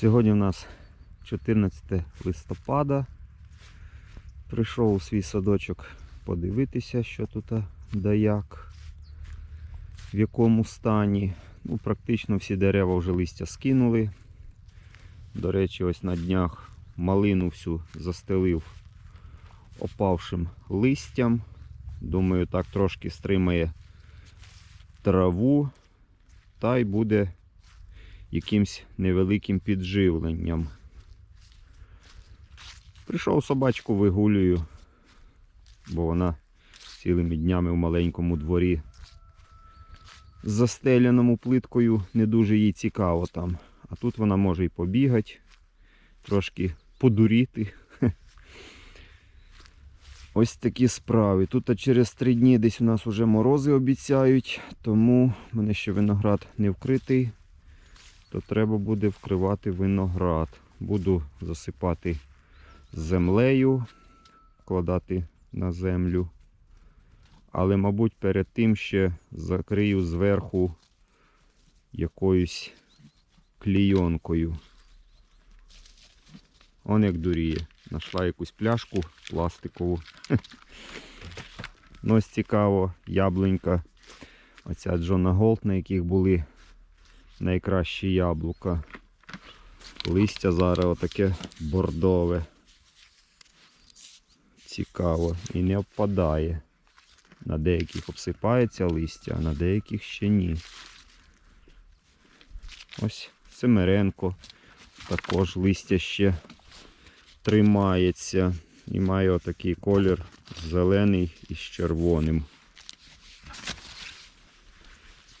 Сьогодні у нас 14 листопада. Прийшов у свій садочок подивитися, що тут да як, в якому стані. Ну, практично всі дерева вже листя скинули. До речі, ось на днях малину всю застелив опавшим листям. Думаю, так трошки стримає траву та й буде якимсь невеликим підживленням. Прийшов собачку вигулюю, бо вона цілими днями в маленькому дворі застеляному плиткою не дуже їй цікаво там. А тут вона може і побігати, трошки подуріти. Ось такі справи. Тут через три дні десь у нас вже морози обіцяють, тому в мене ще виноград не вкритий, то треба буде вкривати виноград. Буду засипати землею, вкладати на землю. Але, мабуть, перед тим ще закрию зверху якоюсь клійонкою. Он як дуріє. Нашла якусь пляшку пластикову. Ну, ось цікаво, яблунька. Оця Джона Голд, на яких були найкращі яблука. Листя зараз отаке бордове. Цікаво. І не обпадає. На деяких обсипається листя, а на деяких ще ні. Ось Семеренко. Також листя ще тримається і має отакий колір зелений із червоним.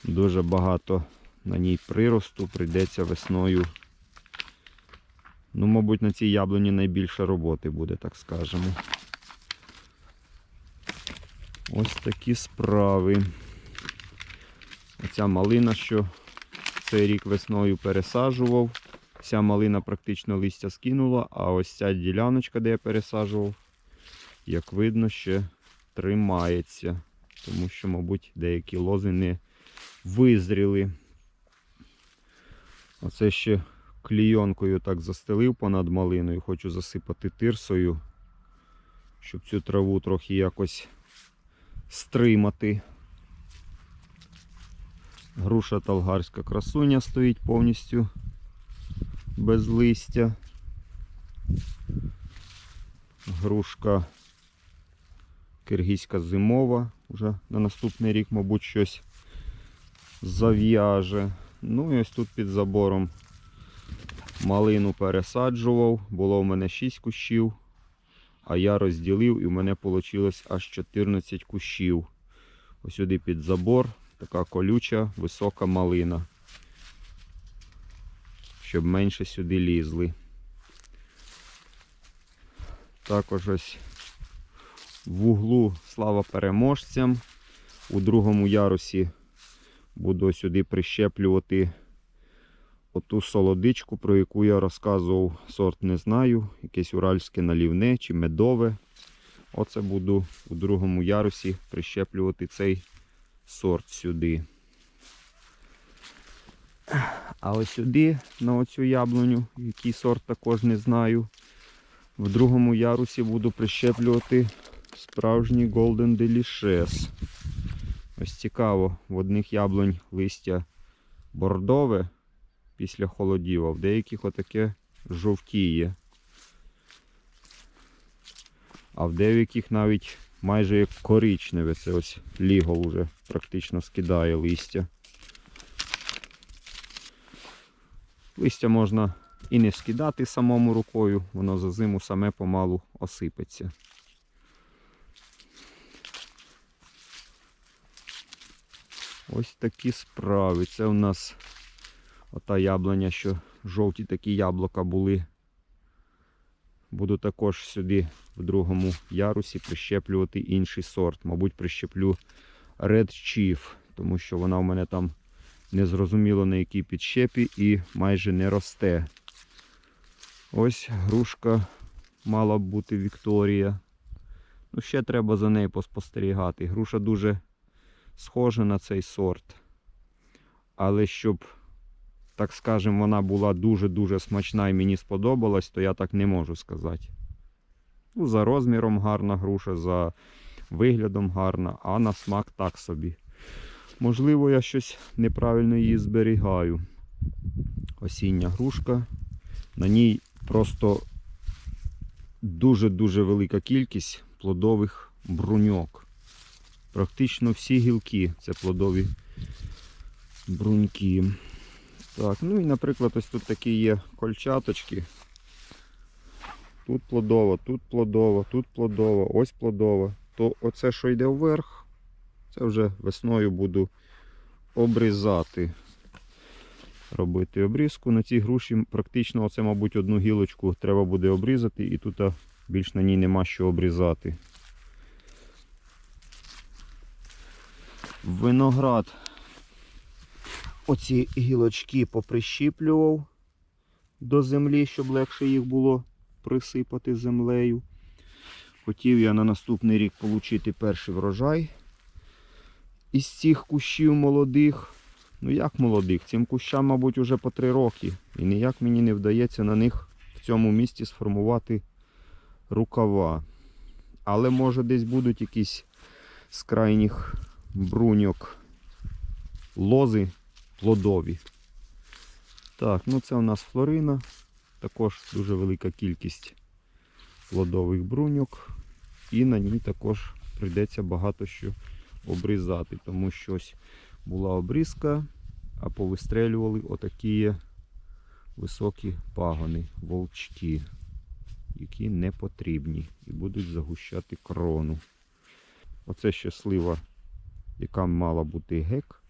Дуже багато на ній приросту, прийдеться весною. Ну, мабуть, на цій яблуні найбільше роботи буде, так скажемо. Ось такі справи. Оця малина, що цей рік весною пересаджував. Вся малина практично листя скинула, а ось ця діляночка, де я пересаджував, як видно, ще тримається. Тому що, мабуть, деякі лози не визріли. Оце ще клійонкою так застелив понад малиною. Хочу засипати тирсою, щоб цю траву трохи якось стримати. Груша талгарська красуня стоїть повністю без листя. Грушка киргизька зимова. Вже на наступний рік, мабуть, щось зав'яже. Ну і ось тут під забором малину пересаджував. Було в мене 6 кущів, а я розділив і в мене вийшло аж 14 кущів. Ось сюди під забор така колюча, висока малина щоб менше сюди лізли. Також ось в углу слава переможцям. У другому ярусі буду сюди прищеплювати оту солодичку, про яку я розказував, сорт не знаю. Якесь уральське налівне чи медове. Оце буду у другому ярусі прищеплювати цей сорт сюди. А ось сюди, на оцю яблуню, який сорт також не знаю. В другому ярусі буду прищеплювати справжній Golden Delicious. Ось цікаво, в одних яблунь листя бордове після холодів, а в деяких отаке жовтіє. А в деяких навіть майже як коричневе. Це ось ліго вже практично скидає листя. Листя можна і не скидати самому рукою, воно за зиму саме помалу осипеться. Ось такі справи. Це у нас ота яблуня, що жовті такі яблука були. Буду також сюди в другому ярусі прищеплювати інший сорт. Мабуть, прищеплю Red Chief, тому що вона в мене там незрозуміло на якій підщепі і майже не росте. Ось грушка мала б бути Вікторія. Ну, ще треба за нею поспостерігати. Груша дуже схожа на цей сорт. Але щоб так скажем, вона була дуже-дуже смачна і мені сподобалась, то я так не можу сказати. Ну, за розміром гарна груша, за виглядом гарна, а на смак так собі. Можливо, я щось неправильно її зберігаю. Осіння грушка. На ній просто дуже-дуже велика кількість плодових бруньок. Практично всі гілки це плодові бруньки. Так, ну і, наприклад, ось тут такі є кольчаточки. Тут плодова, тут плодова, тут плодова, ось плодова. То оце, що йде вверх, це вже весною буду обрізати. Робити обрізку. На цій груші практично оце, мабуть, одну гілочку треба буде обрізати, і тут більш на ній нема що обрізати. Виноград. Оці гілочки поприщіплював до землі, щоб легше їх було присипати землею. Хотів я на наступний рік отримати перший врожай із цих кущів молодих. Ну як молодих? Цим кущам, мабуть, уже по три роки. І ніяк мені не вдається на них в цьому місці сформувати рукава. Але може десь будуть якісь з крайніх бруньок лози плодові. Так, ну це у нас флорина. Також дуже велика кількість плодових бруньок. І на ній також прийдеться багато що обрізати, тому що була обрізка, а повистрелювали отакі високі пагони, волчки, які не потрібні і будуть загущати крону. Оце щаслива, яка мала бути гек.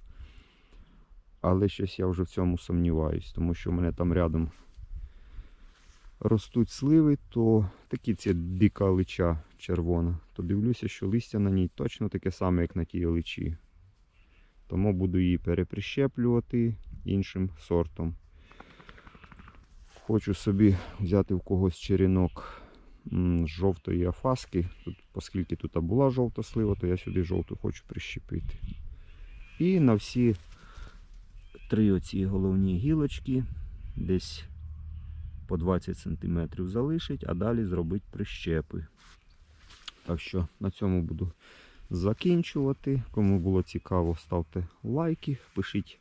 Але щось я вже в цьому сумніваюсь, тому що в мене там рядом ростуть сливи, то такі це дика лича червона. То дивлюся, що листя на ній точно таке саме, як на тій личі. Тому буду її переприщеплювати іншим сортом. Хочу собі взяти в когось з жовтої афаски. Тут, оскільки тут була жовта слива, то я сюди жовту хочу прищепити. І на всі три оці головні гілочки десь по 20 см залишить, а далі зробить прищепи. Так що на цьому буду закінчувати. Кому було цікаво, ставте лайки, пишіть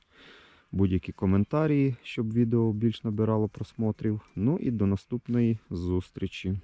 будь-які коментарі, щоб відео більш набирало просмотрів. Ну і до наступної зустрічі.